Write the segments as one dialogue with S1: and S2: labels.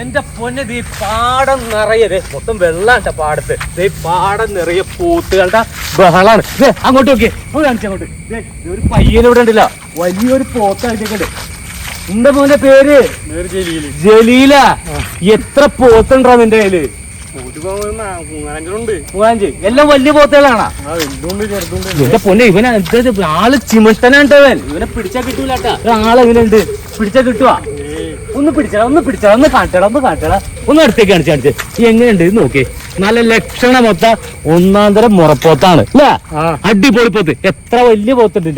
S1: എന്റെ പൊന്നെ ഈ പാടം നിറയെ മൊത്തം വെള്ളാണ്ട പാടത്ത്. ഈ പാടം നിറയെ പൂത്തുകളുടെ ബഹളാണ്. അങ്ങോട്ട് നോക്കിയേ. ഒന്ന് അങ്ങോട്ട്. ദേ ഒരു പയ്യനെ ഇവിടെ ഉണ്ടല്ല വലിയൊരു പോത്ത് കളിച്ചിട്ടുണ്ട് എന്റെ മോന്റെ പേര്? ജലീല. എത്ര പോത്തുണ്ടാ നിന്റെ കയ്യിൽ? എല്ലാം വലിയ പോത്തുകളാണോ? എന്റെ പൊന്നെ ഇവനെ എന്താ ആൾ ചിമിഷ്ടനാണ്ടവൻ ഇവനെ പിടിച്ചാ കിട്ടൂല ആളെങ്ങനെ ഉണ്ട് പിടിച്ചാ കിട്ടുവാ. ഒന്ന് പിടിച്ചടാ ഒന്ന് പിടിച്ചടാ ഒന്ന് കാട്ടടാ ഒന്ന് കാട്ടടാ ഒന്ന് അടുത്തേക്ക് കാണിച്ചു കാണിച്ച്. എങ്ങനെയുണ്ട് നോക്കി. നല്ല ലക്ഷണ മൊത്ത ഒന്നാം തരം മുറപ്പോത്താണ് അല്ലേ? അടിപൊളി പോത്ത്. എത്ര വലിയ പോത്തുണ്ട്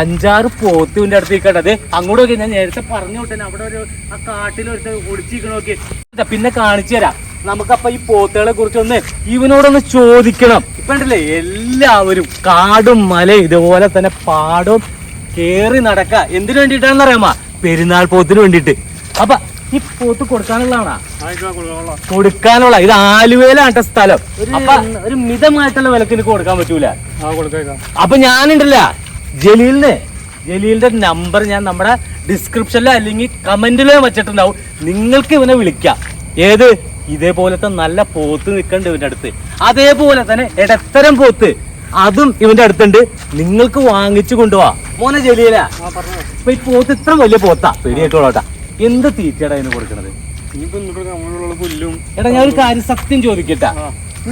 S1: അഞ്ചാറ് പോത്ത് ഇവന്റെ അടുത്തേക്ക് കേട്ടത് അങ്ങോട്ട് നോക്കി ഞാൻ നേരത്തെ പറഞ്ഞു വിട്ടേ അവിടെ ഒരു ആ കാട്ടിൽ ഒരു ഒടിച്ചിരിക്കണ നോക്കി. പിന്നെ കാണിച്ചു തരാം. നമുക്കപ്പൊ ഈ പോത്തുകളെ കുറിച്ച് ഒന്ന് ഇവനോടൊന്ന് ചോദിക്കണം. ഇപ്പൊ ഉണ്ടല്ലേ എല്ലാവരും കാടും മലയും ഇതുപോലെ തന്നെ പാടും കേറി നടക്ക. എന്തിനു വേണ്ടിയിട്ടാണെന്ന് അറിയാമോ പെരുന്നാൾ പോത്തിന് വേണ്ടിയിട്ട്. അപ്പൊ ഈ പോത്ത് കൊടുക്കാനുള്ളതാണാ? കൊടുക്കാനുള്ള ഇത് ആലുവേലാട്ട സ്ഥലം. അപ്പൊ ഒരു മിതമായിട്ടുള്ള വിലക്ക് എനിക്ക് കൊടുക്കാൻ പറ്റൂല. അപ്പൊ ഞാനുണ്ടല്ല ജലീലിന്. ജലീലിന്റെ നമ്പർ ഞാൻ നമ്മുടെ ഡിസ്ക്രിപ്ഷനിലോ അല്ലെങ്കിൽ കമന്റിലോ വെച്ചിട്ടുണ്ടാവും. നിങ്ങൾക്ക് ഇവനെ വിളിക്കാം. ഏത്? ഇതേപോലത്തെ നല്ല പോത്ത് നിൽക്കണ്ട് ഇവന്റെ അടുത്ത് അതേപോലെ തന്നെ ഇടത്തരം പോത്ത്. അതും ഇവന്റെ അടുത്തുണ്ട്. നിങ്ങൾക്ക് വാങ്ങിച്ചു കൊണ്ടുപോവാ മോനെ ജലീല. ഇപ്പൊ ഈ പോത്ത് ഇത്ര വലിയ പോത്താ. പേടിയായിട്ടോളാട്ടാ. എന്ത് തീറ്റയാടാ ഇതിന് കൊടുക്കണത്? എടാ ഞാൻ ഒരു കാര്യം സത്യം ചോദിക്കട്ടാ.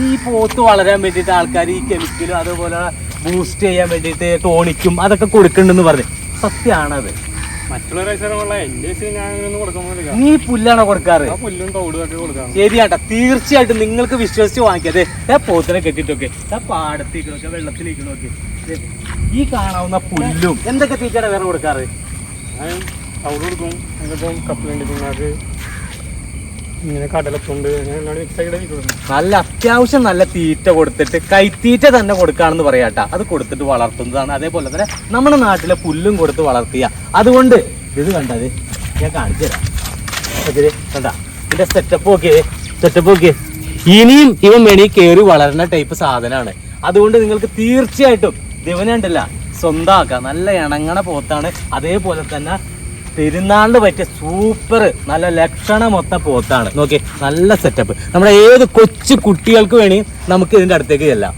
S1: ഈ പോത്ത് വളരാൻ വേണ്ടിയിട്ട് ആൾക്കാർ ഈ കെമിക്കലും അതുപോലെ ബൂസ്റ്റ് ചെയ്യാൻ വേണ്ടിയിട്ട് ടോണിക്കും അതൊക്കെ കൊടുക്കണ്ടെന്ന് പറഞ്ഞു. സത്യമാണത്
S2: മറ്റുള്ള എന്റെ ഞാൻ അങ്ങനെയൊന്നും കൊടുക്കാൻ
S1: നീ പുല്ലാണോ കൊടുക്കാറ്?
S2: ആ പുല്ലും കൊടുക്കാം
S1: ശരിയാട്ടാ. തീർച്ചയായിട്ടും നിങ്ങൾക്ക് വിശ്വസിച്ച് വാങ്ങിക്കാതെ ഏ പോത്തിനെ കെട്ടിട്ടൊക്കെ ഏ പാടത്തേക്കണൊക്കെ വെള്ളത്തിലേക്കണൊക്കെ ദേ, ഈ കാണാവുന്ന പുല്ലും. എന്തൊക്കെ തീറ്റയുടെ വേറെ കൊടുക്കാറ്?
S2: കൊടുക്കും. എന്നിപ്പം കപ്പലുണ്ട് ഇങ്ങനെ
S1: നല്ല അത്യാവശ്യം നല്ല തീറ്റ കൊടുത്തിട്ട് കൈത്തീറ്റ തന്നെ കൊടുക്കാണെന്ന് പറയാട്ടാ. അത് കൊടുത്തിട്ട് വളർത്തുന്നതാണ്. അതേപോലെ തന്നെ നമ്മുടെ നാട്ടിലെ പുല്ലും കൊടുത്ത് വളർത്തിയ. അതുകൊണ്ട് ഇത് കണ്ടത് ഞാൻ കാണിച്ചു തരാം. കണ്ടാ? ഇതിന്റെ സെറ്റപ്പ് നോക്കിയേ. സെറ്റപ്പ് നോക്കിയേ. ഇനിയും ഇവ മെണി കയറി വളരുന്ന ടൈപ്പ് സാധനമാണ്. അതുകൊണ്ട് നിങ്ങൾക്ക് തീർച്ചയായിട്ടും ദിവനുണ്ടല്ല സ്വന്തമാക്കാം. നല്ല ഇണങ്ങണ പോത്താണ്. അതേപോലെ തന്നെ പെരുന്നാളിന് പറ്റിയ സൂപ്പർ നല്ല ലക്ഷണം മൊത്തം പോത്താണ്. നോക്കി നല്ല സെറ്റപ്പ് നമ്മുടെ ഏത് കൊച്ചു കുട്ടികൾക്ക് വേണി നമുക്ക് ഇതിന്റെ അടുത്തേക്ക് ചെല്ലാം.